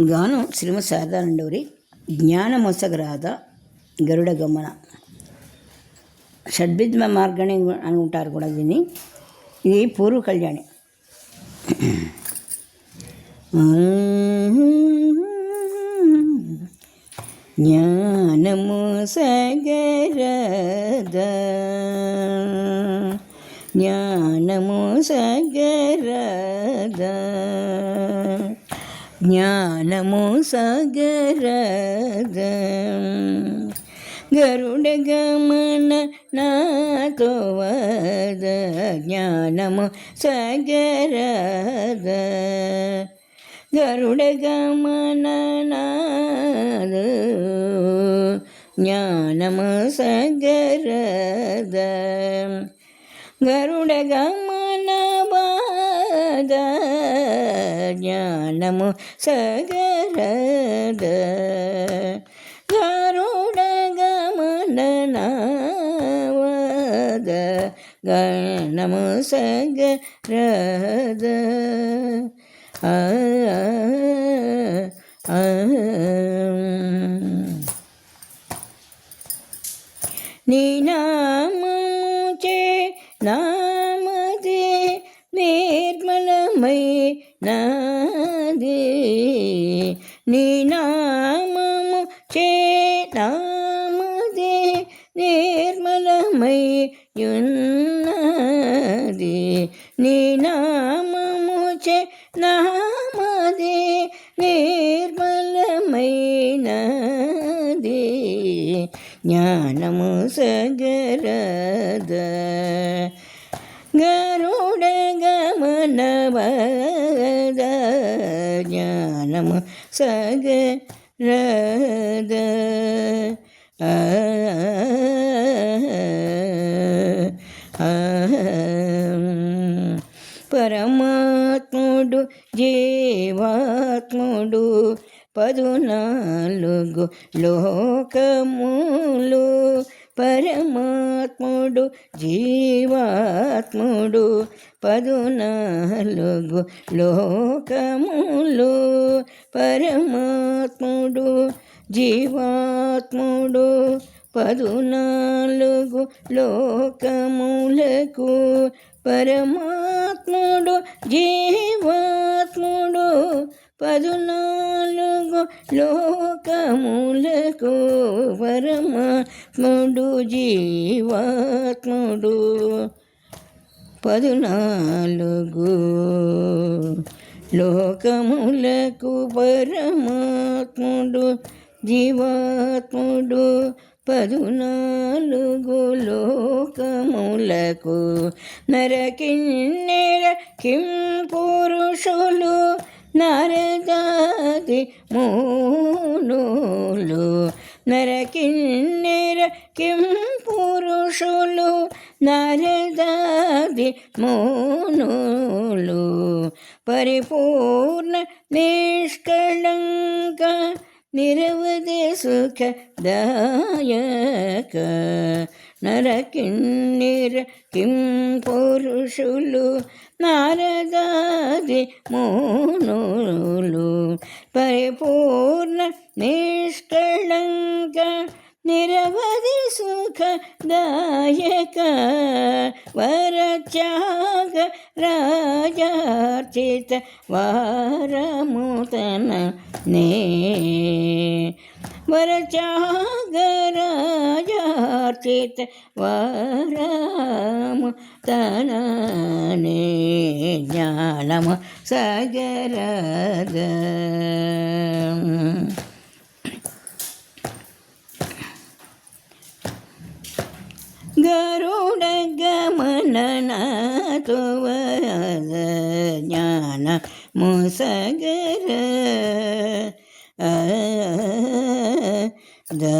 గానం శ్రీమతి శారదానండవరి జ్ఞానమొసగరాధ గరుడ గమన. షడ్విద్మ మార్గణి అని ఉంటారు కూడా దీన్ని. ఇది పూర్వ కళ్యాణి. జ్ఞానము సగరద జ్ఞానము సగరద ജ്ഞാനമോ സഗരദ? ഗരുഡഗമന നാഥോവദ ജ്ഞാനമോ സഗരദ? ഗരുഡഗമനനാദ ജ്ഞാനമോ സഗരദ? ഗരുഡഗമന నాదు జ్ఞానము సగరద గరుడ గమన వాద జ్ఞానము సగరద గరుడ గమన నావద గణము సగరద ఆ ఆ, నాదే నీ నామము చే నామదే నిర్మలమై యున్నది నీ నామము చే నామదే నిర్మలమైనది జ్ఞానము సగరద గరుడ గమనవద జ్ఞానము సగరద ఆ, ఆ, పరమాత్ముడు జీవాత్ముడు పదునాలుగు లోకములు పరమాత్ముడు జీవాత్ముడు పదునాలుగు లోకములు పరమాత్ముడు జీవాత్ముడు పదునాలుగు లోకములకు పరమాత్ముడు జీవాత్ముడు పదునాలుగు లోకములకు పరమాత్ముడు జీవాత్ముడు. పదునాలుగు లోకములకు పరమాత్ముడు జీవాత్ముడు. పదునాలుగు లోకములకు నరకిన్నెర కిం పురుషులు నరదాది మూనులు నరకిన్నెర కిం పురుషులు నరదాది మూనులు పరిపూర్ణ నిష్కళంక నిరవధి సుఖదాయక నరకిన్నిర కిం పురుషులు నారదాది మూనులు. పరిపూర్ణ నిష్కళంక నిరవధి సుఖదాయక వరత్యాగ రాజార్చిత వారముతన నే వరత్యాగ రాజార్చిత వారము తననే జ్ఞానము సగరద ಗರುಡ ಗಮನನಾಥೋ ಜ್ಞಾನ ಮುಸಗರ da